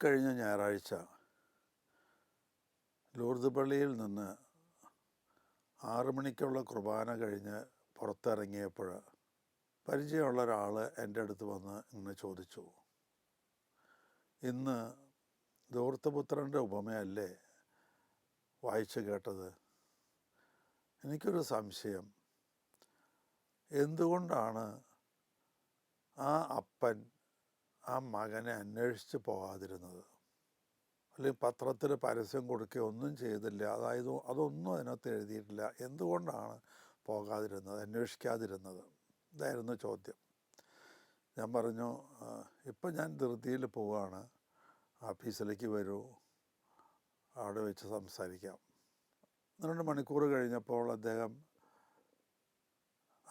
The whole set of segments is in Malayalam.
കഴിഞ്ഞ ഞായറാഴ്ച ലൂർദ് പള്ളിയിൽ നിന്ന് ആറു മണിക്കുള്ള കുർബാന കഴിഞ്ഞ് പുറത്തിറങ്ങിയപ്പോൾ പരിചയമുള്ള ഒരാൾ എന്റെ അടുത്ത് വന്ന് ഇങ്ങനെ ചോദിച്ചു ഇന്ന് ദൂർത്തപുത്രന്റെ ഉപമയല്ലേ വായിച്ചു കേട്ടത്? എനിക്കൊരു സംശയം. എന്തുകൊണ്ടാണ് ആ അപ്പൻ ആ മകനെ അന്വേഷിച്ച് പോകാതിരുന്നത്. അല്ലെങ്കിൽ പത്രത്തിൽ പരസ്യം കൊടുക്കുക ഒന്നും ചെയ്തില്ല. അതായത് അതൊന്നും അതിനകത്ത് എഴുതിയിട്ടില്ല. എന്തുകൊണ്ടാണ് പോകാതിരുന്നത്? അന്വേഷിക്കാതിരുന്നത്? ഇതായിരുന്നു ചോദ്യം. ഞാൻ പറഞ്ഞു ഇപ്പം ഞാൻ ധൃതിയിൽ പോവുകയാണ്. ഓഫീസിലേക്ക് വരൂ. അവിടെ വെച്ച് സംസാരിക്കാം. രണ്ട് മണിക്കൂർ കഴിഞ്ഞപ്പോൾ അദ്ദേഹം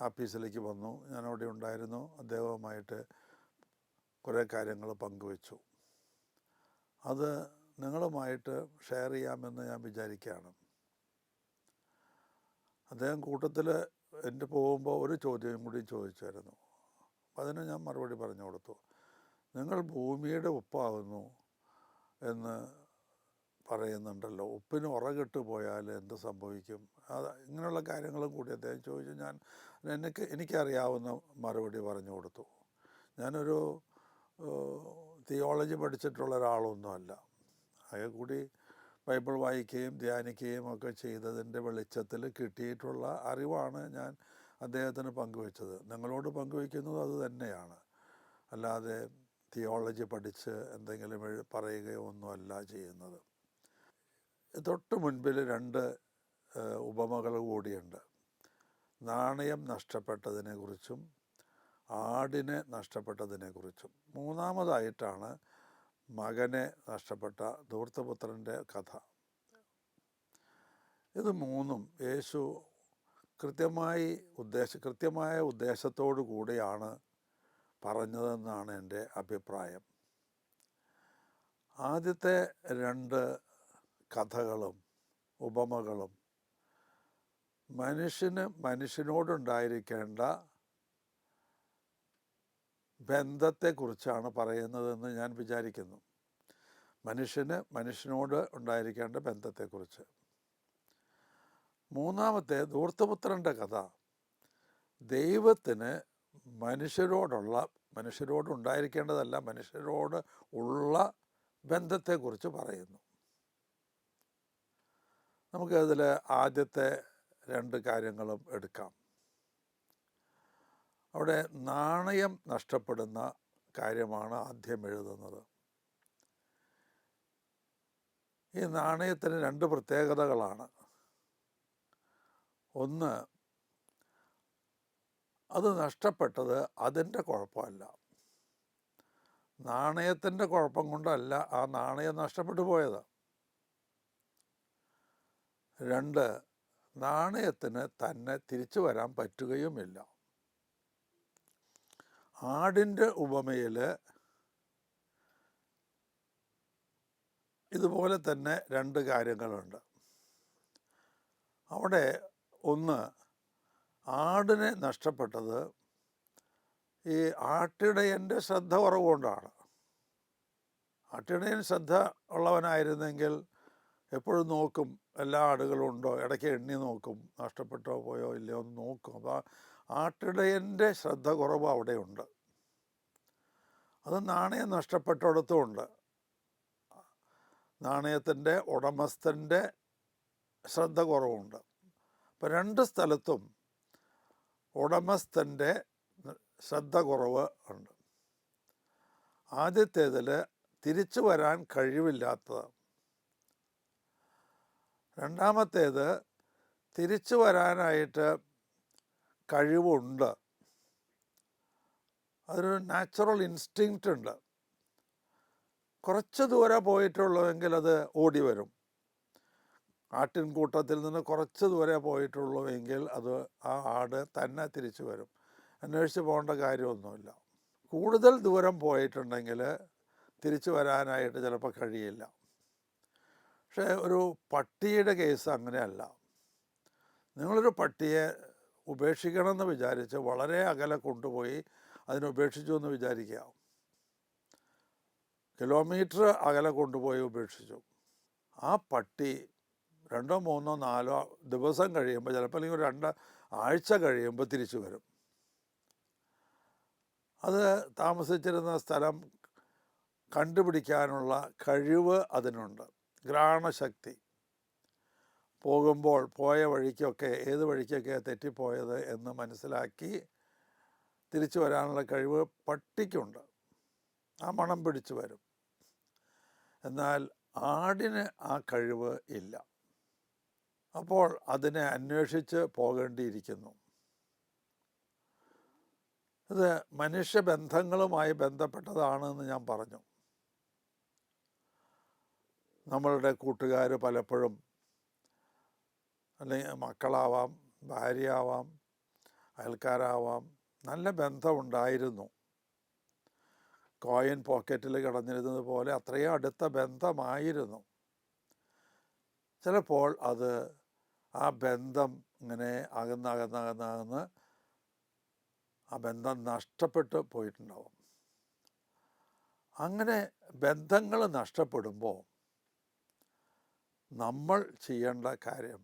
ഓഫീസിലേക്ക് വന്നു. ഞാൻ അവിടെ ഉണ്ടായിരുന്നു. അദ്ദേഹവുമായിട്ട് കുറേ കാര്യങ്ങൾ പങ്കുവച്ചു. അത് നിങ്ങളുമായിട്ട് ഷെയർ ചെയ്യാമെന്ന് ഞാൻ വിചാരിക്കുകയാണ്. അദ്ദേഹം കൂട്ടത്തിൽ എന്റെ പോകുമ്പോൾ ഒരു ചോദ്യം കൂടി ചോദിച്ചായിരുന്നു. അതിന് ഞാൻ മറുപടി പറഞ്ഞു കൊടുത്തു. നിങ്ങൾ ഭൂമിയുടെ ഉപ്പാകുന്നു എന്ന് പറയുന്നുണ്ടല്ലോ. ഉപ്പിന് ഉറകിട്ട് പോയാൽ എന്ത് സംഭവിക്കും? അത് ഇങ്ങനെയുള്ള കാര്യങ്ങളും കൂടി അദ്ദേഹം ചോദിച്ചു. ഞാൻ എനിക്ക് എനിക്കറിയാവുന്ന മറുപടി പറഞ്ഞു കൊടുത്തു. ഞാനൊരു തിയോളജി പഠിച്ചിട്ടുള്ള ഒരാളൊന്നുമല്ല. അയാൾ കൂടി ബൈബിൾ വായിക്കുകയും ധ്യാനിക്കുകയും ഒക്കെ ചെയ്തതിന്റെ വെളിച്ചത്തിൽ കിട്ടിയിട്ടുള്ള അറിവാണ് ഞാൻ അദ്ദേഹത്തിന് പങ്കുവെച്ചത്. നിങ്ങളോട് പങ്കുവയ്ക്കുന്നത് അത് തന്നെയാണ്. അല്ലാതെ തിയോളജി പഠിച്ച് എന്തെങ്കിലും പറയുകയോ ഒന്നുമല്ല ചെയ്യുന്നത്. തൊട്ട് മുൻപിൽ രണ്ട് ഉപമകൾ കൂടിയുണ്ട്. നാണയം നഷ്ടപ്പെട്ടതിനെക്കുറിച്ചും ആടിനെ നഷ്ടപ്പെട്ടതിനെക്കുറിച്ചും. മൂന്നാമതായിട്ടാണ് മകനെ നഷ്ടപ്പെട്ട ധൂർത്തപുത്രന്റെ കഥ. ഇത് മൂന്നും യേശു കൃത്യമായി ഉദ്ദേശ കൃത്യമായ ഉദ്ദേശത്തോടു കൂടിയാണ് പറഞ്ഞതെന്നാണ് എന്റെ അഭിപ്രായം. ആദ്യത്തെ രണ്ട് കഥകളും ഉപമകളും മനുഷ്യന് മനുഷ്യനോടുണ്ടായിരിക്കേണ്ട ബന്ധത്തെക്കുറിച്ചാണ് പറയുന്നതെന്ന് ഞാൻ വിചാരിക്കുന്നു. മനുഷ്യന് മനുഷ്യനോട് ഉണ്ടായിരിക്കേണ്ട ബന്ധത്തെക്കുറിച്ച്. മൂന്നാമത്തെ ധൂർത്തപുത്രന്റെ കഥ. ദൈവത്തിന് മനുഷ്യരോടുള്ള മനുഷ്യരോട് ഉണ്ടായിരിക്കേണ്ടതല്ല മനുഷ്യരോട് ഉള്ള ബന്ധത്തെക്കുറിച്ച് പറയുന്നു. നമുക്കതിൽ ആദ്യത്തെ രണ്ട് കാര്യങ്ങളും എടുക്കാം. അവിടെ നാണയം നഷ്ടപ്പെടുന്ന കാര്യമാണ് ആദ്യം എഴുതുന്നത്. ഈ നാണയത്തിന് രണ്ട് പ്രത്യേകതകളാണ്. ഒന്ന് അത് നഷ്ടപ്പെട്ടത് അതിന്റെ കുഴപ്പമല്ല. നാണയത്തിന്റെ കുഴപ്പം കൊണ്ടല്ല ആ നാണയം നഷ്ടപ്പെട്ടു പോയത്. രണ്ട് നാണയത്തിന് തന്നെ തിരിച്ചു വരാൻ പറ്റുകയുമില്ല. ആടിന്റെ ഉപമയിൽ ഇതുപോലെ തന്നെ രണ്ട് കാര്യങ്ങളുണ്ട്. അവിടെ ഒന്ന് ആടിനെ നഷ്ടപ്പെട്ടത് ഈ ആട്ടിടയന്റെ ശ്രദ്ധ കുറവുകൊണ്ടാണ്. ആട്ടിടയൻ ശ്രദ്ധ ഉള്ളവനായിരുന്നെങ്കിൽ എപ്പോഴും നോക്കും എല്ലാ ആടുകളും ഉണ്ടോ? ഇടയ്ക്ക് എണ്ണി നോക്കും നഷ്ടപ്പെട്ടോ പോയോ ഇല്ലയോ എന്ന് നോക്കും. അപ്പോൾ ആട്ടിടയന്റെ ശ്രദ്ധ കുറവ് അവിടെയുണ്ട്. അത് നാണയം നഷ്ടപ്പെട്ടിടത്തും ഉണ്ട്. നാണയത്തിന്റെ ഉടമസ്ഥന്റെ ശ്രദ്ധ കുറവുണ്ട്. അപ്പം രണ്ട് സ്ഥലത്തും ഉടമസ്ഥന്റെ ശ്രദ്ധ കുറവ് ഉണ്ട്. ആദ്യത്തേതിൽ തിരിച്ചു വരാൻ കഴിവില്ലാത്തത്. രണ്ടാമത്തേത് തിരിച്ചു വരാനായിട്ട് കഴിവുണ്ട്. അതൊരു നാച്ചുറൽ ഇൻസ്റ്റിങ്ക്റ്റ് ഉണ്ട്. കുറച്ച് ദൂരെ പോയിട്ടുള്ളൂവെങ്കിൽ അത് ഓടി വരും. ആട്ടിൻകൂട്ടത്തിൽ നിന്ന് കുറച്ച് ദൂരെ പോയിട്ടുള്ളൂവെങ്കിൽ അത് ആ ആട് തന്നെ തിരിച്ചു വരും. അന്വേഷിച്ച് പോകേണ്ട കാര്യമൊന്നുമില്ല. കൂടുതൽ ദൂരം പോയിട്ടുണ്ടെങ്കിൽ തിരിച്ചു വരാനായിട്ട് ചിലപ്പോൾ കഴിയില്ല. പക്ഷേ ഒരു പട്ടിയുടെ കേസ് അങ്ങനെയല്ല. നിങ്ങളൊരു പട്ടിയെ ഉപേക്ഷിക്കണമെന്ന് വിചാരിച്ച് വളരെ അകലെ കൊണ്ടുപോയി അതിനെ ഉപേക്ഷിച്ചു എന്ന് വിചാരിക്കുക കിലോമീറ്റർ അകലെ കൊണ്ടുപോയി ഉപേക്ഷിച്ചു. ആ പട്ടി രണ്ടോ മൂന്നോ നാലോ ദിവസം കഴിയുമ്പോൾ ചിലപ്പോൾ അല്ലെങ്കിൽ ഒരു രണ്ട് ആഴ്ച കഴിയുമ്പോൾ തിരിച്ചു വരും. അത് താമസിച്ചിരുന്ന സ്ഥലം കണ്ടുപിടിക്കാനുള്ള കഴിവ് അതിനുണ്ട്. ഘ്രാണശക്തി പോകുമ്പോൾ പോയ വഴിക്കൊക്കെ ഏത് വഴിക്കൊക്കെ തെറ്റിപ്പോയത് എന്ന് മനസ്സിലാക്കി തിരിച്ചു വരാനുള്ള കഴിവ് പട്ടിക്കുണ്ട്. ആ മണം പിടിച്ചു വരും. എന്നാൽ ആടിന് ആ കഴിവ് ഇല്ല. അപ്പോൾ അതിനെ അന്വേഷിച്ച് പോകേണ്ടിയിരിക്കുന്നു. ഇത് മനുഷ്യബന്ധങ്ങളുമായി ബന്ധപ്പെട്ടതാണെന്ന് ഞാൻ പറഞ്ഞു. നമ്മളുടെ കൂട്ടുകാർ പലപ്പോഴും അല്ലെങ്കിൽ മക്കളാവാം ഭാര്യയാവാം അയൽക്കാരാവാം നല്ല ബന്ധമുണ്ടായിരുന്നു. കോയിൻ പോക്കറ്റിൽ കിടന്നിരുന്നത് പോലെ അത്രയും അടുത്ത ബന്ധമായിരുന്നു. ചിലപ്പോൾ അത് ആ ബന്ധം ഇങ്ങനെ അകന്നകന്നകന്നകന്ന് അകന്ന് അകന്ന് അകന്ന് ആ ബന്ധം നഷ്ടപ്പെട്ട് പോയിട്ടുണ്ടാവും. അങ്ങനെ ബന്ധങ്ങൾ നഷ്ടപ്പെടുമ്പോൾ നമ്മൾ ചെയ്യേണ്ട കാര്യം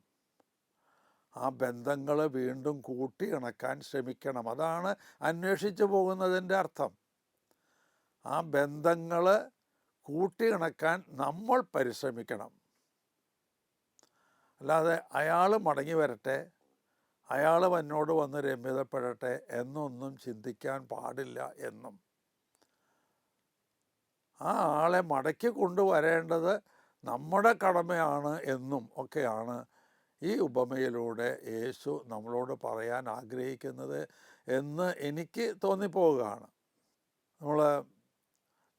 ആ ബന്ധങ്ങൾ വീണ്ടും കൂട്ടി ഇണക്കാൻ ശ്രമിക്കണം. അതാണ് അന്വേഷിച്ചു പോകുന്നതിന്റെ അർത്ഥം. ആ ബന്ധങ്ങൾ കൂട്ടി ഇണക്കാൻ നമ്മൾ പരിശ്രമിക്കണം. അല്ലാതെ അയാൾ മടങ്ങി വരട്ടെ അയാൾ എന്നോട് വന്ന് രമ്യതപ്പെടട്ടെ എന്നൊന്നും ചിന്തിക്കാൻ പാടില്ല എന്നും. ആ ആളെ മടക്കി കൊണ്ടുവരേണ്ടത് നമ്മുടെ കടമയാണ് എന്നും ഒക്കെയാണ് ഈ ഉപമയിലൂടെ യേശു നമ്മളോട് പറയാൻ ആഗ്രഹിക്കുന്നത് എന്ന് എനിക്ക് തോന്നിപ്പോവുകയാണ്. നമ്മൾ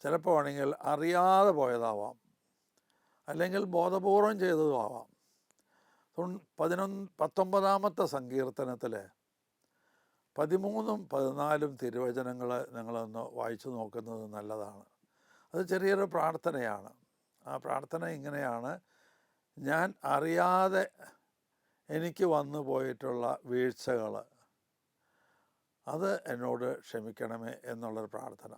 ചിലപ്പോൾ ആണെങ്കിൽ അറിയാതെ പോയതാവാം. അല്ലെങ്കിൽ ബോധപൂർവം ചെയ്തതുമാവാം. പതിനൊന്ന് പത്തൊമ്പതാമത്തെ സങ്കീർത്തനത്തിൽ പതിമൂന്നും പതിനാലും തിരുവചനങ്ങൾ നിങ്ങളൊന്ന് വായിച്ചു നോക്കുന്നത് നല്ലതാണ്. അത് ചെറിയൊരു പ്രാർത്ഥനയാണ്. ആ പ്രാർത്ഥന ഇങ്ങനെയാണ്. ഞാൻ അറിയാതെ എനിക്ക് വന്നു പോയിട്ടുള്ള വീഴ്ചകൾ അത് എന്നോട് ക്ഷമിക്കണമേ എന്നുള്ളൊരു പ്രാർത്ഥന.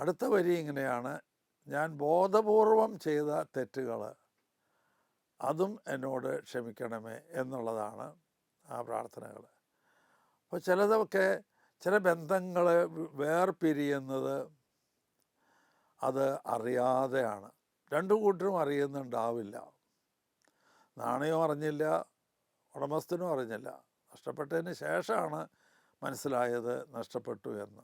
അടുത്ത വരി ഇങ്ങനെയാണ്. ഞാൻ ബോധപൂർവം ചെയ്ത തെറ്റുകൾ അതും എന്നോട് ക്ഷമിക്കണമേ എന്നുള്ളതാണ് ആ പ്രാർത്ഥനകൾ അപ്പോൾ ചിലതൊക്കെ ചില ബന്ധങ്ങൾ വേർപിരിയുന്നത് അത് അറിയാതെയാണ്. രണ്ടു കൂട്ടരും അറിയുന്നുണ്ടാവില്ല. നാണയവും അറിഞ്ഞില്ല ഉടമസ്ഥനും അറിഞ്ഞില്ല. നഷ്ടപ്പെട്ടതിന് ശേഷമാണ് മനസ്സിലായത് നഷ്ടപ്പെട്ടു എന്ന്.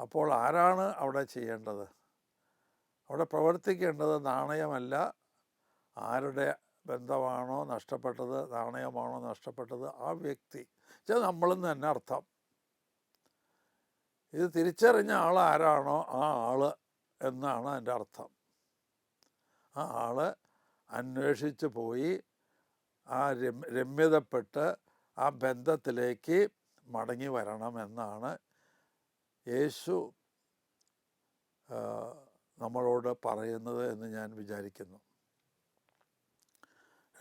അപ്പോൾ ആരാണ് അവിടെ ചെയ്യേണ്ടത്? അവിടെ പ്രവർത്തിക്കേണ്ടത് നാണയമല്ല ആരുടെ ബന്ധമാണോ നഷ്ടപ്പെട്ടത് നാണയമാണോ നഷ്ടപ്പെട്ടത് ആ വ്യക്തി. വെച്ചാൽ നമ്മളെന്ന് തന്നെ അർത്ഥം. ഇത് തിരിച്ചറിഞ്ഞ ആൾ ആരാണോ ആ ആൾ എന്നാണ് അതിന്റെ അർത്ഥം. ആ ആൾ അന്വേഷിച്ച് പോയി ആ രമ്യതപ്പെട്ട് ആ ബന്ധത്തിലേക്ക് മടങ്ങി വരണമെന്നാണ് യേശു നമ്മളോട് പറയുന്നത് എന്ന് ഞാൻ വിചാരിക്കുന്നു.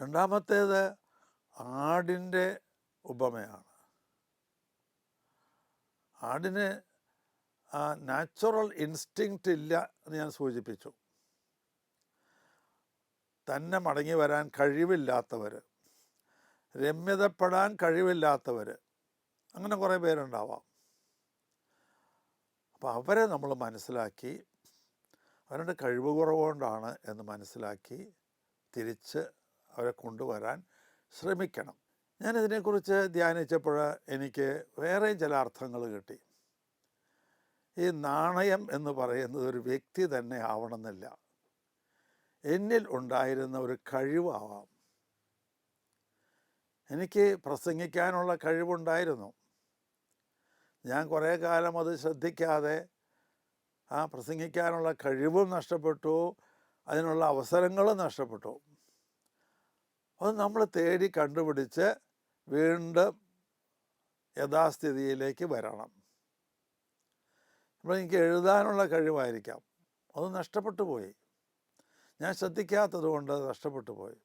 രണ്ടാമത്തേത് ആടിന്റെ ഉപമയാണ്. ആടിന് നാച്ചുറൽ ഇൻസ്റ്റിങ്ക്റ്റ് ഇല്ല എന്ന് ഞാൻ സൂചിപ്പിച്ചു. തന്നെ മടങ്ങി വരാൻ കഴിവില്ലാത്തവർ രമ്യതപ്പെടാൻ കഴിവില്ലാത്തവർ അങ്ങനെ കുറേ പേരുണ്ടാവാം. അപ്പോൾ അവരെ നമ്മൾ മനസ്സിലാക്കി അവരുടെ കഴിവ് കുറവുകൊണ്ടാണ് എന്ന് മനസ്സിലാക്കി തിരിച്ച് അവരെ കൊണ്ടുവരാൻ ശ്രമിക്കണം. ഞാനിതിനെക്കുറിച്ച് ധ്യാനിച്ചപ്പോൾ എനിക്ക് വേറെ ചില അർത്ഥങ്ങൾ കിട്ടി. ഈ നാണയം എന്ന് പറയുന്നത് ഒരു വ്യക്തി തന്നെ ആവണമെന്നില്ല. എന്നിൽ ഉണ്ടായിരുന്ന ഒരു കഴിവാവാം. എനിക്ക് പ്രസംഗിക്കാനുള്ള കഴിവുണ്ടായിരുന്നു. ഞാൻ കുറേ കാലം അത് ശ്രദ്ധിക്കാതെ ആ പ്രസംഗിക്കാനുള്ള കഴിവും നഷ്ടപ്പെട്ടു അതിനുള്ള അവസരങ്ങളും നഷ്ടപ്പെട്ടു. അത് നമ്മൾ തേടി കണ്ടുപിടിച്ച് വീണ്ടും യഥാസ്ഥിതിയിലേക്ക് വരണം. അപ്പോൾ എനിക്ക് എഴുതാനുള്ള കഴിവായിരിക്കാം. അത് നഷ്ടപ്പെട്ടു പോയി. ഞാൻ ശ്രദ്ധിക്കാത്തത് കൊണ്ട് നഷ്ടപ്പെട്ടു പോയി.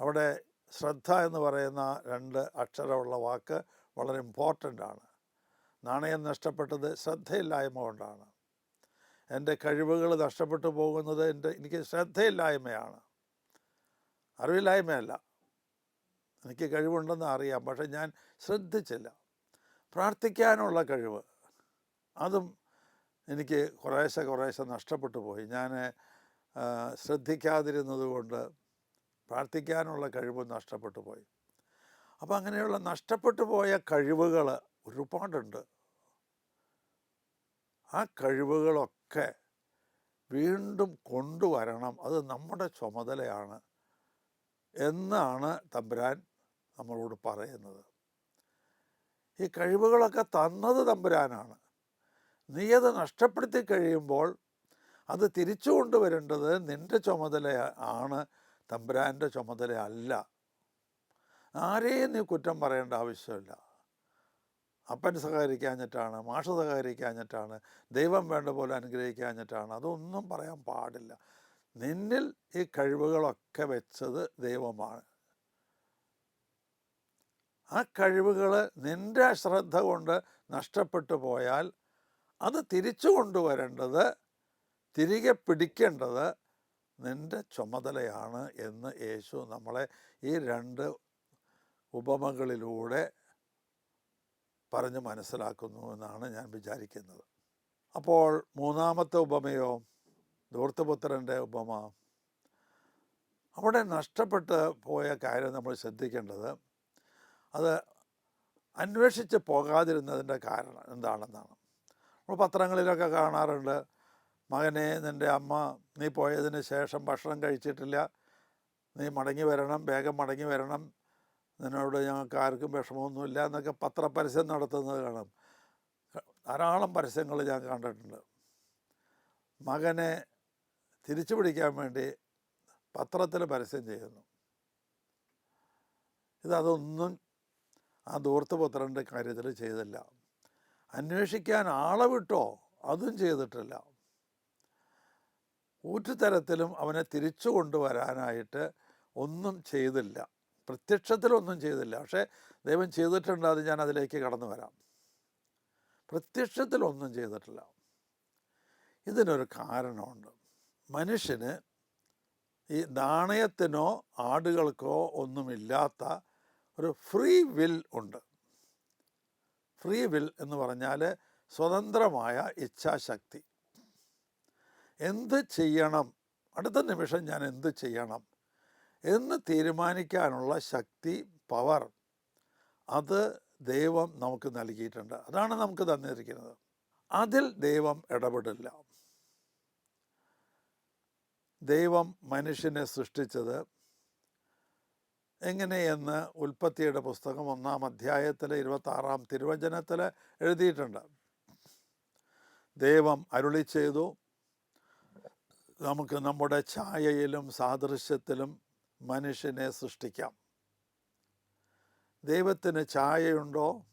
അവിടെ ശ്രദ്ധ എന്ന് പറയുന്ന രണ്ട് അക്ഷരമുള്ള വാക്ക് വളരെ ഇമ്പോർട്ടന്റ് ആണ്. നാണയം നഷ്ടപ്പെട്ടത് ശ്രദ്ധയില്ലായ്മ കൊണ്ടാണ്. എന്റെ കഴിവുകൾ നഷ്ടപ്പെട്ടു പോകുന്നത് എന്റെ എനിക്ക് ശ്രദ്ധയില്ലായ്മയാണ്. അറിവില്ലായ്മയല്ല. എനിക്ക് കഴിവുണ്ടെന്ന് അറിയാം പക്ഷെ ഞാൻ ശ്രദ്ധിച്ചില്ല. പ്രാർത്ഥിക്കാനുള്ള കഴിവ്. അതും എനിക്ക് കുറേശ്ശെ കുറേശ്ശെ നഷ്ടപ്പെട്ടു പോയി. ഞാൻ ശ്രദ്ധിക്കാതിരുന്നത് കൊണ്ട് പ്രാർത്ഥിക്കാനുള്ള കഴിവ് നഷ്ടപ്പെട്ടു പോയി. അപ്പം അങ്ങനെയുള്ള നഷ്ടപ്പെട്ടു പോയ കഴിവുകൾ ഒരുപാടുണ്ട്. ആ കഴിവുകളൊക്കെ വീണ്ടും കൊണ്ടുവരണം അത് നമ്മുടെ ചുമതലയാണ് എന്നാണ് തമ്പുരാൻ നമ്മളോട് പറയുന്നത്. ഈ കഴിവുകളൊക്കെ തന്നത് തമ്പുരാനാണ്. നീ അത് നഷ്ടപ്പെടുത്തി കഴിയുമ്പോൾ അത് തിരിച്ചു കൊണ്ടുവരേണ്ടത് നിന്റെ ചുമതല ആണ് തമ്പുരാന്റെ ചുമതല അല്ല. ആരെയും നീ കുറ്റം പറയേണ്ട ആവശ്യമില്ല. അപ്പൻ സഹകരിക്കാഞ്ഞിട്ടാണ് മാഷ് സഹകരിക്കാഞ്ഞിട്ടാണ് ദൈവം വേണ്ട പോലെ അനുഗ്രഹിക്കാഞ്ഞിട്ടാണ്. അതൊന്നും പറയാൻ പാടില്ല. നിന്നിൽ ഈ കഴിവുകളൊക്കെ വെച്ചത് ദൈവമാണ്. ആ കഴിവുകൾ നിന്റെ ശ്രദ്ധ കൊണ്ട് നഷ്ടപ്പെട്ടു പോയാൽ അത് തിരിച്ചു കൊണ്ടുവരേണ്ടത് തിരികെ പിടിക്കേണ്ടത് നിന്റെ ചുമതലയാണ് എന്ന് യേശു നമ്മളെ ഈ രണ്ട് ഉപമകളിലൂടെ പറഞ്ഞ് മനസ്സിലാക്കുന്നു എന്നാണ് ഞാൻ വിചാരിക്കുന്നത്. അപ്പോൾ മൂന്നാമത്തെ ഉപമയോ? ധൂർത്തപുത്രന്റെ ഉപമ? അവിടെ നഷ്ടപ്പെട്ട് പോയ കാര്യം നമ്മൾ ശ്രദ്ധിക്കേണ്ടത് അത് അന്വേഷിച്ച് പോകാതിരുന്നതിന്റെ കാരണം എന്താണെന്നാണ്. നമ്മൾ പത്രങ്ങളിലൊക്കെ കാണാറുണ്ട് മകനെ നിന്റെ അമ്മ നീ പോയതിന് ശേഷം ഭക്ഷണം കഴിച്ചിട്ടില്ല. നീ മടങ്ങി വരണം വേഗം മടങ്ങി വരണം. നിന്നോട് ഞങ്ങൾക്ക് ആർക്കും വിഷമമൊന്നുമില്ല എന്നൊക്കെ പത്രപരസ്യം നടത്തുന്നത് കാണാം. ധാരാളം പരസ്യങ്ങൾ ഞാൻ കണ്ടിട്ടുണ്ട്. മകനെ തിരിച്ചു പിടിക്കാൻ വേണ്ടി പത്രത്തിൽ പരസ്യം ചെയ്യുന്നു. ഇതതൊന്നും ആ ദൂർത്തുപുത്രന്റെ കാര്യത്തിൽ ചെയ്തില്ല. അന്വേഷിക്കാൻ ആളെ വിട്ടോ? അതും ചെയ്തിട്ടില്ല. ഒരു തരത്തിലും അവനെ തിരിച്ചു കൊണ്ടുവരാനായിട്ട് ഒന്നും ചെയ്തില്ല. പ്രത്യക്ഷത്തിലൊന്നും ചെയ്തില്ല. പക്ഷേ ദൈവം ചെയ്തിട്ടുണ്ട് അത് ഞാൻ അതിലേക്ക് കടന്നു വരാം പ്രത്യക്ഷത്തിലൊന്നും ചെയ്തിട്ടില്ല. ഇതിനൊരു കാരണമുണ്ട്. മനുഷ്യന് ഈ നാണയത്തിനോ ആടുകൾക്കോ ഒന്നുമില്ലാത്ത ഒരു ഫ്രീ വിൽ ഉണ്ട്. ഫ്രീ വിൽ എന്ന് പറഞ്ഞാൽ സ്വതന്ത്രമായ ഇച്ഛാശക്തി. എന്ത് ചെയ്യണം? അടുത്ത നിമിഷം ഞാൻ എന്ത് ചെയ്യണം? എന്ന് തീരുമാനിക്കാനുള്ള ശക്തി പവർ അത് ദൈവം നമുക്ക് നൽകിയിട്ടുണ്ട്. അതാണ് നമുക്ക് തന്നിരിക്കുന്നത്. അതിൽ ദൈവം ഇടപെടില്ല. ദൈവം മനുഷ്യനെ സൃഷ്ടിച്ചത് എങ്ങനെയെന്ന് ഉൽപ്പത്തിയുടെ പുസ്തകം ഒന്നാം അധ്യായത്തിൽ ഇരുപത്താറാം തിരുവചനത്തിൽ എഴുതിയിട്ടുണ്ട്. ദൈവം അരുളി ചെയ്തു നമുക്ക് നമ്മുടെ ഛായയിലും സാദൃശ്യത്തിലും മനുഷ്യനെ സൃഷ്ടിക്കാം. ദൈവത്തിന് ഛായയുണ്ടോ?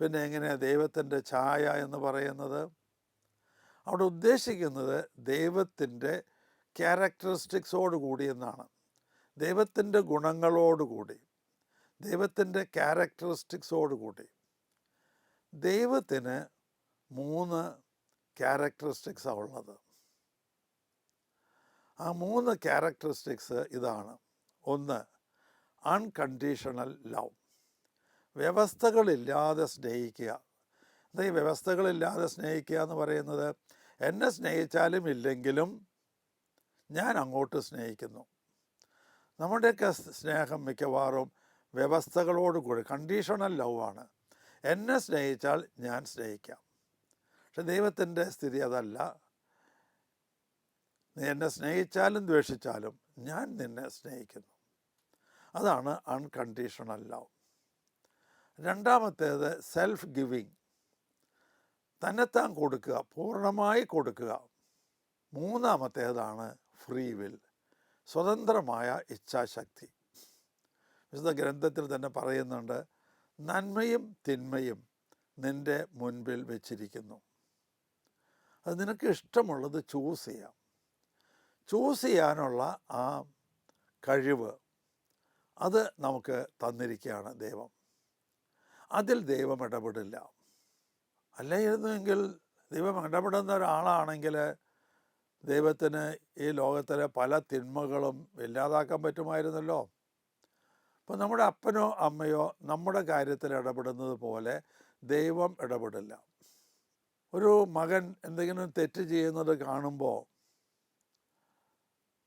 പിന്നെ എങ്ങനെയാണ് ദൈവത്തിന്റെ ഛായ എന്ന് പറയുന്നത്? അവിടെ ഉദ്ദേശിക്കുന്നത് ദൈവത്തിന്റെ ക്യാരക്ടറിസ്റ്റിക്സോട് കൂടി എന്നാണ്. ദൈവത്തിന്റെ ഗുണങ്ങളോടുകൂടി ദൈവത്തിന്റെ ക്യാരക്ടറിസ്റ്റിക്സോട് കൂടി. ദൈവത്തിന് മൂന്ന് ക്യാരക്ടറിസ്റ്റിക്സാണ് ഉള്ളത്. ആ മൂന്ന് ക്യാരക്ടറിസ്റ്റിക്സ് ഇതാണ്. ഒന്ന് അൺകണ്ടീഷണൽ ലവ് വ്യവസ്ഥകളില്ലാതെ സ്നേഹിക്കുക. ഈ വ്യവസ്ഥകളില്ലാതെ സ്നേഹിക്കുക എന്ന് പറയുന്നത് എന്നെ സ്നേഹിച്ചാലും ഇല്ലെങ്കിലും ഞാൻ അങ്ങോട്ട് സ്നേഹിക്കുന്നു. നമ്മുടെയൊക്കെ സ്നേഹം മിക്കവാറും വ്യവസ്ഥകളോട് കൂടി കണ്ടീഷണൽ ലവ് ആണ്. എന്നെ സ്നേഹിച്ചാൽ ഞാൻ സ്നേഹിക്കാം. പക്ഷെ ദൈവത്തിന്റെ സ്ഥിതി അതല്ല. നീ എന്നെ സ്നേഹിച്ചാലും ദ്വേഷിച്ചാലും ഞാൻ നിന്നെ സ്നേഹിക്കുന്നു. അതാണ് അൺകണ്ടീഷണൽ ലവ് രണ്ടാമത്തേത് സെൽഫ് ഗിവിങ് തന്നെത്താൻ കൊടുക്കുക പൂർണമായി കൊടുക്കുക. മൂന്നാമത്തേതാണ് ഫ്രീ വിൽ സ്വതന്ത്രമായ ഇച്ഛാശക്തി. വിശുദ്ധ ഗ്രന്ഥത്തിൽ തന്നെ പറയുന്നുണ്ട് നന്മയും തിന്മയും നിന്റെ മുൻപിൽ വെച്ചിരിക്കുന്നു. അത് നിനക്ക് ഇഷ്ടമുള്ളത് ചൂസ് ചെയ്യാം. ചൂസ് ചെയ്യാനുള്ള ആ കഴിവ് അത് നമുക്ക് തന്നിരിക്കുകയാണ് ദൈവം. അതിൽ ദൈവം ഇടപെടില്ല. അല്ലായിരുന്നുവെങ്കിൽ ദൈവം ഇടപെടുന്ന ഒരാളാണെങ്കിൽ ദൈവത്തിന് ഈ ലോകത്തിലെ പല തിന്മകളും ഇല്ലാതാക്കാൻ പറ്റുമായിരുന്നല്ലോ. അപ്പോൾ നമ്മുടെ അപ്പനോ അമ്മയോ നമ്മുടെ കാര്യത്തിൽ ഇടപെടുന്നത് പോലെ ദൈവം ഇടപെടില്ല. ഒരു മകൻ എന്തെങ്കിലും തെറ്റ് ചെയ്യുന്നത് കാണുമ്പോൾ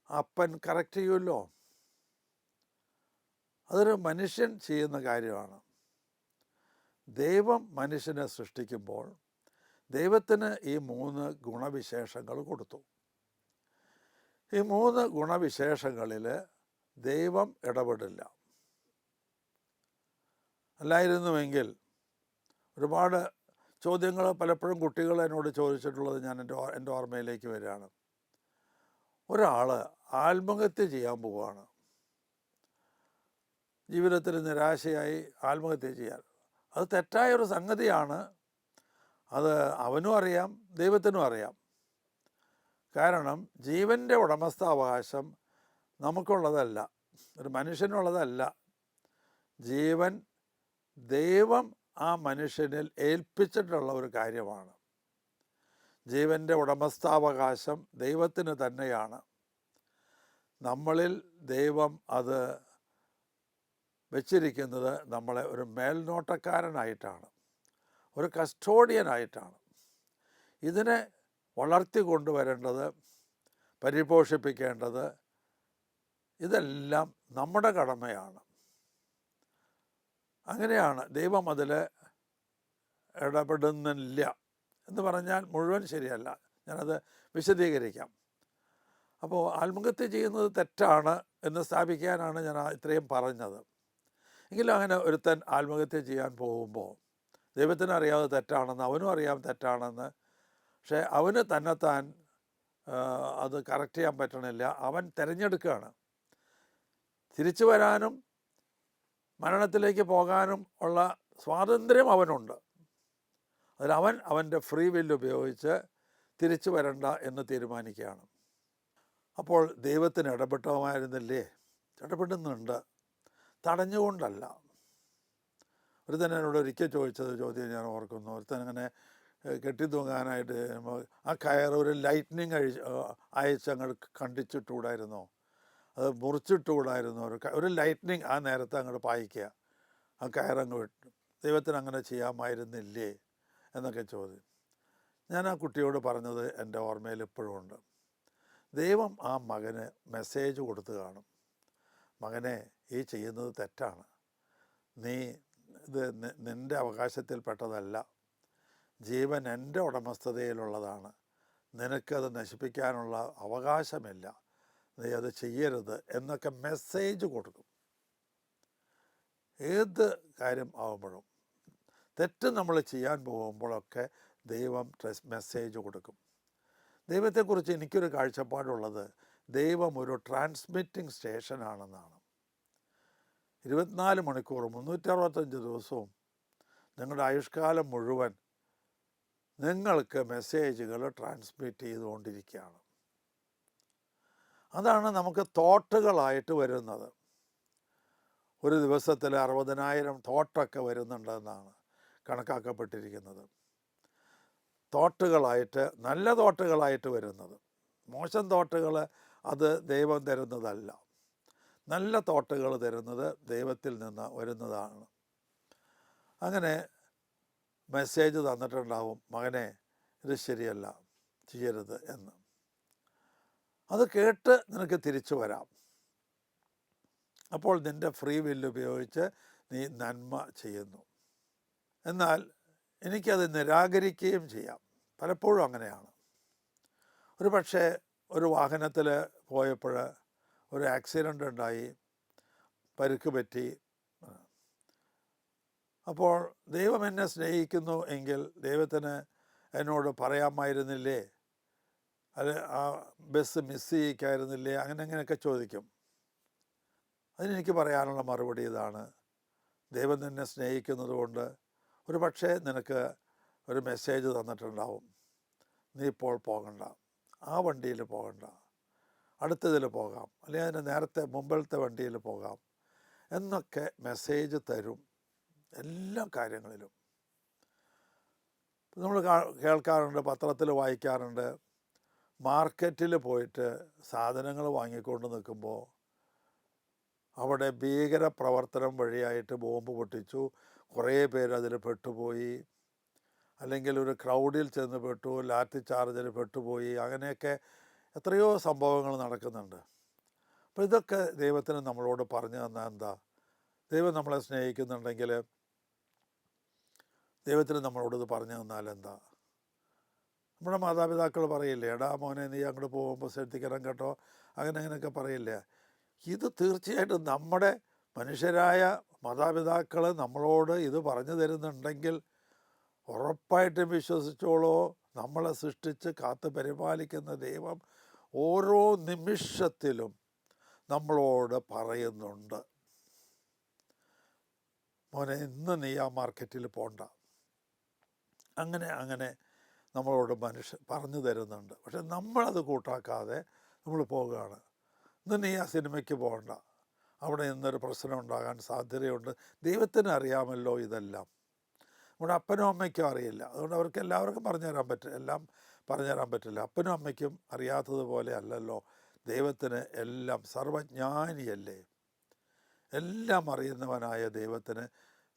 അപ്പൻ കറക്റ്റ് ചെയ്യുമല്ലോ അതൊരു മനുഷ്യൻ ചെയ്യുന്ന കാര്യമാണ്. ദൈവം മനുഷ്യനെ സൃഷ്ടിക്കുമ്പോൾ ദൈവത്തിന് ഈ മൂന്ന് ഗുണവിശേഷങ്ങൾ കൊടുത്തു. ഈ മൂന്ന് ഗുണവിശേഷങ്ങളിൽ ദൈവം ഇടപെടില്ല. അല്ലായിരുന്നുവെങ്കിൽ ഒരുപാട് ചോദ്യങ്ങൾ പലപ്പോഴും കുട്ടികൾ എന്നോട് ചോദിച്ചിട്ടുള്ളത് ഞാൻ എന്റെ എന്റെ ഓർമ്മയിലേക്ക് വരികയാണ്. ഒരാൾ ആത്മഹത്യ ചെയ്യാൻ പോവുകയാണ് ജീവിതത്തിൽ നിരാശയായി ആത്മഹത്യ ചെയ്യാൻ. അത് തെറ്റായ ഒരു സംഗതിയാണ്. അത് അവനും അറിയാം ദൈവത്തിനും അറിയാം. കാരണം ജീവന്റെ ഉടമസ്ഥാവകാശം നമുക്കുള്ളതല്ല ഒരു മനുഷ്യനുള്ളതല്ല. ജീവൻ ദൈവം ആ മനുഷ്യനിൽ ഏൽപ്പിച്ചിട്ടുള്ള ഒരു കാര്യമാണ്. ജീവന്റെ ഉടമസ്ഥാവകാശം ദൈവത്തിന് തന്നെയാണ്. നമ്മളിൽ ദൈവം അത് വെച്ചിരിക്കുന്നത് നമ്മളെ ഒരു മേൽനോട്ടക്കാരനായിട്ടാണ് ഒരു കസ്റ്റോഡിയനായിട്ടാണ്. ഇതിനെ വളർത്തി കൊണ്ടുവരേണ്ടത് പരിപോഷിപ്പിക്കേണ്ടത് ഇതെല്ലാം നമ്മുടെ കടമയാണ്. അങ്ങനെയാണ് ദൈവം അതിൽ ഇടപെടുന്നില്ല. എന്ന് പറഞ്ഞാൽ മുഴുവൻ ശരിയല്ല. ഞാനത് വിശദീകരിക്കാം. അപ്പോൾ ആത്മഹത്യ ചെയ്യുന്നത് തെറ്റാണ് എന്ന് സ്ഥാപിക്കാനാണ് ഞാൻ ഇത്രയും പറഞ്ഞത്. എങ്കിലും അങ്ങനെ ഒരുത്തൻ ആത്മഹത്യ ചെയ്യാൻ പോകുമ്പോൾ ദൈവത്തിന് അറിയാതെ തെറ്റാണെന്ന് അവനും അറിയാം തെറ്റാണെന്ന്. പക്ഷേ അവന് തന്നെത്താൻ അത് കറക്റ്റ് ചെയ്യാൻ പറ്റണില്ല. അവൻ തിരഞ്ഞെടുക്കുകയാണ്. തിരിച്ചു വരാനും മരണത്തിലേക്ക് പോകാനും ഉള്ള സ്വാതന്ത്ര്യം അവനുണ്ട്. അതിൽ അവൻ അവന്റെ ഫ്രീ വില്ല് ഉപയോഗിച്ച് തിരിച്ചു വരണ്ട എന്ന് തീരുമാനിക്കുകയാണ്. അപ്പോൾ ദൈവത്തിന് ഇടപെട്ടമായിരുന്നില്ലേ ഇടപെടുന്നുണ്ട്. തടഞ്ഞുകൊണ്ടല്ല. ഒരുത്തൻ എന്നോട് ഒരിക്കൽ ചോദിച്ചത് ചോദ്യം ഞാൻ ഓർക്കുന്നു. ഒരുത്തൻ അങ്ങനെ കെട്ടി കെട്ടിത്തൂങ്ങാനായിട്ട് ആ കയർ ഒരു ലൈറ്റ്നിങ് അഴിച്ച് അയച്ച് അങ്ങോട്ട് കണ്ടിച്ചിട്ടുകൂടായിരുന്നോ അത് മുറിച്ചിട്ടുകൂടായിരുന്നോ ഒരു ഒരു ലൈറ്റ്നിങ് ആ നേരത്തെ അങ്ങോട്ട് പായിക്കുക. ആ കയറങ്ങ് വിട്ടു. ദൈവത്തിന് അങ്ങനെ ചെയ്യാമായിരുന്നില്ലേ? എന്നൊക്കെ ചോദ്യം. ഞാൻ ആ കുട്ടിയോട് പറഞ്ഞത് എന്റെ ഓർമ്മയിൽ ഇപ്പോഴും ഉണ്ട്. ദൈവം ആ മകന് മെസ്സേജ് കൊടുത്ത് കാണും. മകനെ ഈ ചെയ്യുന്നത് തെറ്റാണ്. നീ ഇത് നിന്റെ അവകാശത്തിൽപ്പെട്ടതല്ല ജീവൻ എന്റെ ഉടമസ്ഥതയിലുള്ളതാണ്. നിനക്കത് നശിപ്പിക്കാനുള്ള അവകാശമില്ല. നീ അത് ചെയ്യരുത് എന്നൊക്കെ മെസ്സേജ് കൊടുക്കും. ഏത് കാര്യം ആകുമ്പോഴും തെറ്റ് നമ്മൾ ചെയ്യാൻ പോകുമ്പോഴൊക്കെ ദൈവം മെസ്സേജ് കൊടുക്കും. ദൈവത്തെക്കുറിച്ച് എനിക്കൊരു കാഴ്ചപ്പാടുള്ളത് ദൈവം ഒരു ട്രാൻസ്മിറ്റിംഗ് സ്റ്റേഷനാണെന്നാണ്. ഇരുപത്തിനാല് മണിക്കൂർ മുന്നൂറ്ററുപത്തഞ്ച് ദിവസവും നിങ്ങളുടെ ആയുഷ്കാലം മുഴുവൻ നിങ്ങൾക്ക് മെസ്സേജുകൾ ട്രാൻസ്മിറ്റ് ചെയ്തുകൊണ്ടിരിക്കുകയാണ്. അതാണ് നമുക്ക് തോട്ടുകളായിട്ട് വരുന്നത്. ഒരു ദിവസത്തിൽ അറുപതിനായിരം തോട്ടൊക്കെ വരുന്നുണ്ടെന്നാണ്. കണക്കാക്കപ്പെട്ടിരിക്കുന്നത്. തോട്ടുകളായിട്ട് നല്ല തോട്ടുകളായിട്ട് വരുന്നത്. മോശം തോട്ടുകൾ അത് ദൈവം തരുന്നതല്ല. നല്ല തോട്ടുകൾ തരുന്നത് ദൈവത്തിൽ നിന്ന് വരുന്നതാണ്. അങ്ങനെ മെസ്സേജ് തന്നിട്ടുണ്ടാവും മകനെ ഇത് ശരിയല്ല ചെയ്യരുത് എന്ന്. അത് കേട്ട് നിനക്ക് തിരിച്ചു വരാം. അപ്പോൾ നിന്റെ ഫ്രീ വില്ല് ഉപയോഗിച്ച് നീ നന്മ ചെയ്യുന്നു. എന്നാൽ എനിക്കത് നിരാകരിക്കുകയും ചെയ്യാം. പലപ്പോഴും അങ്ങനെയാണ്. ഒരു പക്ഷേ ഒരു വാഹനത്തിൽ പോയപ്പോൾ ഒരു ആക്സിഡന്റ് ഉണ്ടായി. പരുക്ക് പറ്റി. അപ്പോൾ ദൈവം എന്നെ സ്നേഹിക്കുന്നു എങ്കിൽ ദൈവത്തിന് എന്നോട് പറയാമായിരുന്നില്ലേ? അത് ആ ബസ് മിസ് ചെയ്യിക്കായിരുന്നില്ലേ? അങ്ങനെ അങ്ങനെയൊക്കെ ചോദിക്കും. അതിനെനിക്ക് പറയാനുള്ള മറുപടി ഇതാണ്. ദൈവം നിന്നെ സ്നേഹിക്കുന്നത് കൊണ്ട് ഒരു പക്ഷേ നിനക്ക് ഒരു മെസ്സേജ് തന്നിട്ടുണ്ടാവും. നീ ഇപ്പോൾ പോകണ്ട. ആ വണ്ടിയിൽ പോകണ്ട. അടുത്തതിൽ പോകാം. അല്ലെങ്കിൽ അതിന് നേരത്തെ മുമ്പിലത്തെ വണ്ടിയിൽ പോകാം. എന്നൊക്കെ മെസ്സേജ് തരും എല്ലാ കാര്യങ്ങളിലും. നമ്മൾ കേൾക്കാറുണ്ട് പത്രത്തിൽ വായിക്കാറുണ്ട്. മാർക്കറ്റിൽ പോയിട്ട് സാധനങ്ങൾ വാങ്ങിക്കൊണ്ട് നിൽക്കുമ്പോൾ അവിടെ ഭീകര പ്രവർത്തനം വഴിയായിട്ട് ബോംബ് പൊട്ടിച്ചു. കുറേ പേര് അതിൽ പെട്ടുപോയി. അല്ലെങ്കിൽ ഒരു ക്രൗഡിൽ ചെന്ന് പെട്ടു ലാത്തി ചാർജിൽ പെട്ടുപോയി അങ്ങനെയൊക്കെ എത്രയോ സംഭവങ്ങൾ നടക്കുന്നുണ്ട്. അപ്പോൾ ഇതൊക്കെ ദൈവത്തിന് നമ്മളോട് പറഞ്ഞു തന്നാൽ എന്താ? ദൈവം നമ്മളെ സ്നേഹിക്കുന്നുണ്ടെങ്കിൽ ദൈവത്തിന് നമ്മളോട് ഇത് പറഞ്ഞു തന്നാൽ എന്താ? നമ്മുടെ മാതാപിതാക്കൾ പറയില്ലേ എടാ മോനെ നീ അങ്ങോട്ട് പോകുമ്പോൾ ശ്രദ്ധിക്കണം കേട്ടോ. അങ്ങനെ അങ്ങനെയൊക്കെ പറയില്ലേ. ഇത് തീർച്ചയായിട്ടും നമ്മുടെ മനുഷ്യരായ മാതാപിതാക്കൾ നമ്മളോട് ഇത് പറഞ്ഞു തരുന്നുണ്ടെങ്കിൽ ഉറപ്പായിട്ടും വിശ്വസിച്ചോളോ. നമ്മളെ സൃഷ്ടിച്ച് കാത്ത് പരിപാലിക്കുന്ന ദൈവം ഓരോ നിമിഷത്തിലും നമ്മളോട് പറയുന്നുണ്ട്. മോനെ ഇന്ന് നീ ആ മാർക്കറ്റിൽ പോണ്ട. അങ്ങനെ അങ്ങനെ നമ്മളോട് മനുഷ്യ പറഞ്ഞു തരുന്നുണ്ട്. പക്ഷെ നമ്മളത് കൂട്ടാക്കാതെ നമ്മൾ പോവുകയാണ്. ഇന്ന് നീ ആ സിനിമയ്ക്ക് പോകണ്ട. അവിടെ നിന്നൊരു പ്രശ്നം ഉണ്ടാകാൻ സാധ്യതയുണ്ട്. ദൈവത്തിന് അറിയാമല്ലോ ഇതെല്ലാം. നമ്മുടെ അപ്പനും അമ്മയ്ക്കും അറിയില്ല. അതുകൊണ്ട് അവർക്ക് എല്ലാവർക്കും പറഞ്ഞുതരാൻ പറ്റും എല്ലാം പറഞ്ഞുതരാൻ പറ്റില്ല. അപ്പനും അമ്മയ്ക്കും അറിയാത്തതുപോലെ അല്ലല്ലോ. ദൈവത്തിന് എല്ലാം സർവജ്ഞാനിയല്ലേ? എല്ലാം അറിയുന്നവനായ ദൈവത്തിന്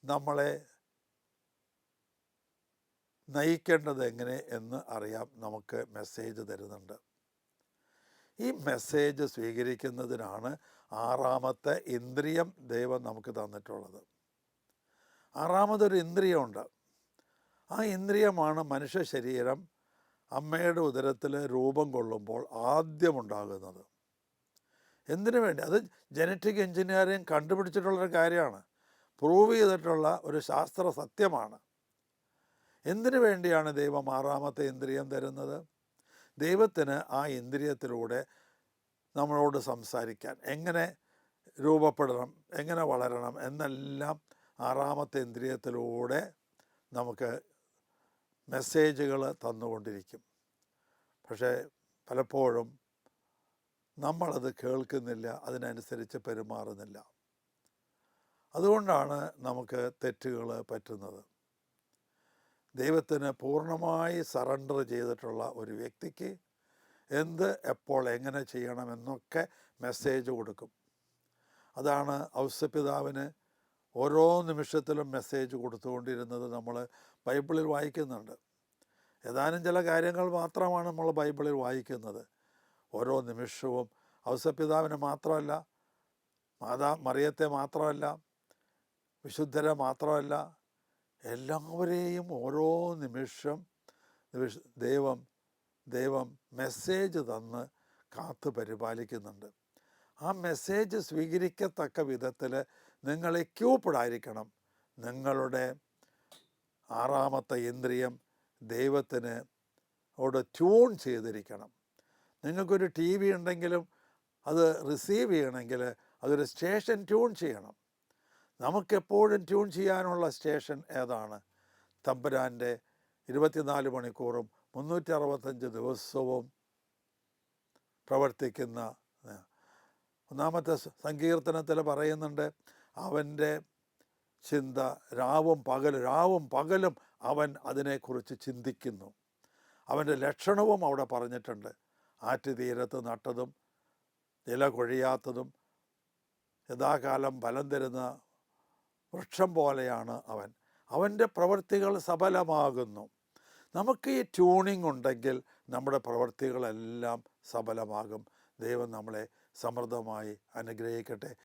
നമ്മളെ നയിക്കേണ്ടത് എങ്ങനെ എന്ന് അറിയാം. നമുക്ക് മെസ്സേജ് തരുന്നുണ്ട്. ഈ മെസ്സേജ് സ്വീകരിക്കുന്നതിനാണ് ആറാമത്തെ ഇന്ദ്രിയം ദൈവം നമുക്ക് തന്നിട്ടുള്ളത്. ആറാമതൊരു ഇന്ദ്രിയമുണ്ട്. ആ ഇന്ദ്രിയമാണ് മനുഷ്യ ശരീരം അമ്മയുടെ ഉദരത്തിൽ രൂപം കൊള്ളുമ്പോൾ ആദ്യമുണ്ടാകുന്നത്. എന്തിനു വേണ്ടി? അത് ജനറ്റിക് എഞ്ചിനീയറിങ് കണ്ടുപിടിച്ചിട്ടുള്ളൊരു കാര്യമാണ്. പ്രൂവ് ചെയ്തിട്ടുള്ള ഒരു ശാസ്ത്ര സത്യമാണ്. എന്തിനു വേണ്ടിയാണ് ദൈവം ആറാമത്തെ ഇന്ദ്രിയം തരുന്നത്? ദൈവത്തിന് ആ ഇന്ദ്രിയത്തിലൂടെ നമ്മളോട് സംസാരിക്കാൻ. എങ്ങനെ രൂപപ്പെടണം എങ്ങനെ വളരണം എന്നെല്ലാം ആറാമത്തെ ഇന്ദ്രിയത്തിലൂടെ നമുക്ക് മെസ്സേജുകൾ തന്നുകൊണ്ടിരിക്കും. പക്ഷേ പലപ്പോഴും നമ്മളത് കേൾക്കുന്നില്ല അതിനനുസരിച്ച് പെരുമാറുന്നില്ല. അതുകൊണ്ടാണ് നമുക്ക് തെറ്റുകൾ പറ്റുന്നത്. ദൈവത്തിന് പൂർണമായി സറണ്ടർ ചെയ്തിട്ടുള്ള ഒരു വ്യക്തിക്ക് എന്ത് എപ്പോൾ എങ്ങനെ ചെയ്യണമെന്നൊക്കെ മെസ്സേജ് കൊടുക്കും. അതാണ് ഔസ്യപിതാവിന് ഓരോ നിമിഷത്തിലും മെസ്സേജ് കൊടുത്തുകൊണ്ടിരുന്നത് നമ്മൾ ബൈബിളിൽ വായിക്കുന്നുണ്ട്. ഏതാനും ചില കാര്യങ്ങൾ മാത്രമാണ് നമ്മൾ ബൈബിളിൽ വായിക്കുന്നത്. ഓരോ നിമിഷവും ഔസപിതാവിനെ മാത്രമല്ല മാതാ മറിയത്തെ മാത്രമല്ല വിശുദ്ധരെ മാത്രമല്ല എല്ലാവരെയും ഓരോ നിമിഷം ദൈവം ദൈവം മെസ്സേജ് തന്ന് കാത്തു പരിപാലിക്കുന്നുണ്ട്. ആ മെസ്സേജ് സ്വീകരിക്കത്തക്ക വിധത്തിൽ നിങ്ങൾ എക്യൂപ്ഡായിരിക്കണം നിങ്ങളുടെ ആറാമത്തെ ഇന്ദ്രിയം ദൈവത്തിന് ഓട് ട്യൂൺ ചെയ്തിരിക്കണം. നിങ്ങൾക്കൊരു ടി വി ഉണ്ടെങ്കിലും അത് റിസീവ് ചെയ്യണമെങ്കിൽ അതൊരു സ്റ്റേഷൻ ട്യൂൺ ചെയ്യണം. നമുക്കെപ്പോഴും ട്യൂൺ ചെയ്യാനുള്ള സ്റ്റേഷൻ ഏതാണ്? തമ്പുരാന്റെ ഇരുപത്തിനാല് മണിക്കൂറും മുന്നൂറ്റി അറുപത്തഞ്ച് ദിവസവും പ്രവർത്തിക്കുന്ന ഒന്നാമത്തെ സങ്കീർത്തനത്തിൽ പറയുന്നുണ്ട് അവന്റെ ചിന്ത രാവും പകലും രാവും പകലും അവൻ അതിനെക്കുറിച്ച് ചിന്തിക്കുന്നു. അവന്റെ ലക്ഷണവും അവിടെ പറഞ്ഞിട്ടുണ്ട്. ആറ്റുതീരത്ത് നട്ടതും ഇല കൊഴിയാത്തതും യഥാകാലം ഫലം തരുന്ന വൃക്ഷം പോലെയാണ് അവൻ. അവന്റെ പ്രവൃത്തികൾ സഫലമാകുന്നു. നമുക്ക് ഈ ട്യൂണിംഗ് ഉണ്ടെങ്കിൽ നമ്മുടെ പ്രവൃത്തികളെല്ലാം സഫലമാകും. ദൈവം നമ്മളെ സമൃദ്ധമായി അനുഗ്രഹിക്കട്ടെ.